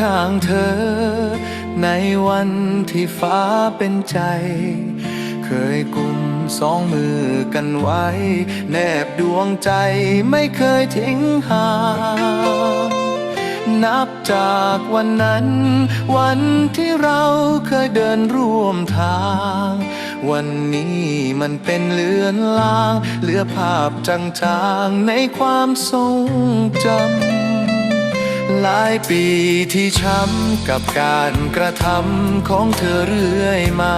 ข้างเธอ ในวันที่ฟ้าเป็นใจ เคยกุมสองมือกันไว้ แนบดวงใจไม่เคยทิ้งห่างนับจากวันนั้น วันที่เราเคยเดินร่วมทาง วันนี้มันเป็นเลือนลาง เหลือภาพจางๆในความทรงจำ หลายปีที่ช้ำกับการกระทำของเธอเรื่อยมา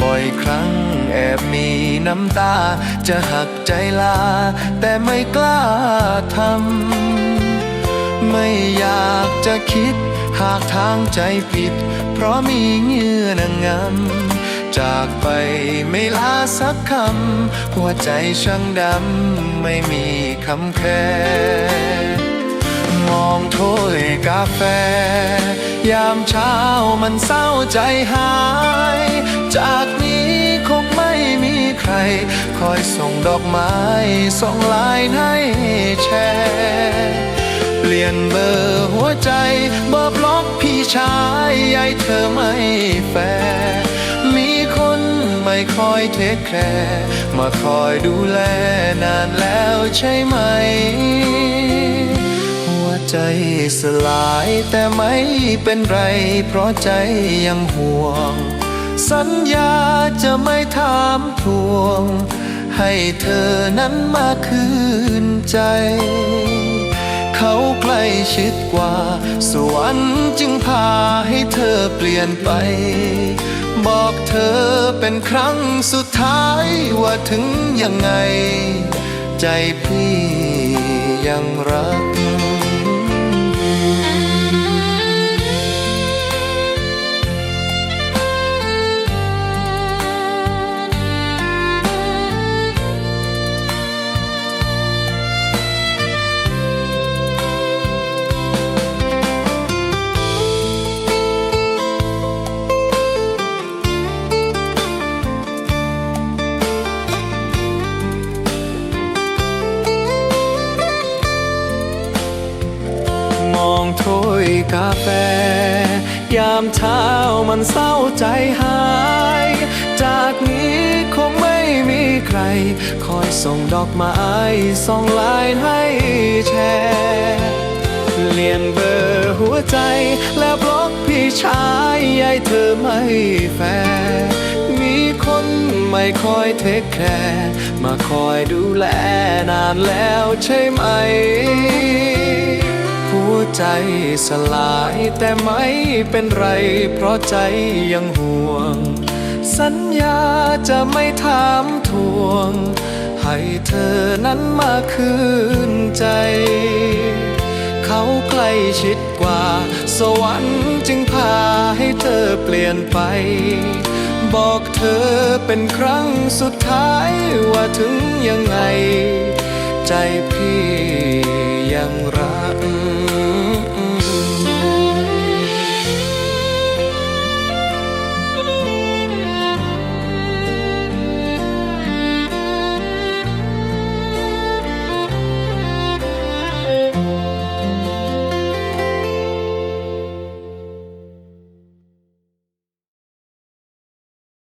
บ่อยครั้งแอบมีน้ำตา จะหักใจลา แต่ไม่กล้าทำ ไม่อยากจะคิดหากทางใจผิด เพราะมีเหงื่อนงงำ จากไปไม่ลาสักคำ หัวใจช่างดำ ไม่มีคำแค่ องถ้วยกาแฟ ยามเช้ามันเศร้าใจหาย จากนี้คงไม่มีใคร คอยส่งดอกไม้ส่งลน์ให้แชร์เปลี่ยนเบอร์หัวใจเบอร์บล็อกพี่ชายใยเธอไม่แฟร์มีคนไม่คอยเทคแคร์มาคอยดูแลนานแล้วใช่ไหม ใจสลายแต่ไม่เป็นไร เพราะใจยังห่วง สัญญาจะไม่ถามทวง ให้เธอนั้นมาคืนใจ เขาใกล้ชิดกว่า สวรรค์จึงพาให้เธอเปลี่ยนไป บอกเธอเป็นครั้งสุดท้ายว่าถึงยังไง ใจพี่ยังรัก องถ้วยกาแฟ ยามเช้ามันเศร้าใจหาย จากนี้คงไม่มีใคร คอยส่งดอกไม้ส่งลน์ให้แชร์เปลี่ยนเบอร์หัวใจ แล้วบล็อกพี่ชายใยเธอไม่แฟร์มีคนไม่คอยเทคแคร์มาคอยดูแลนานแล้วใช่ไหม วใจสลายแต่ไม่เป็นไร เพราะใจยังห่วง สัญญาจะไม่ถามทวง ให้เธอนั้นมาคืนใจ เขาใกล้ชิดกว่า สวรรค์จึงพาให้เธอเปลี่ยนไป บอกเธอเป็นครั้งสุดท้ายว่าถึงยังไง ใจพี่ อย่างรัก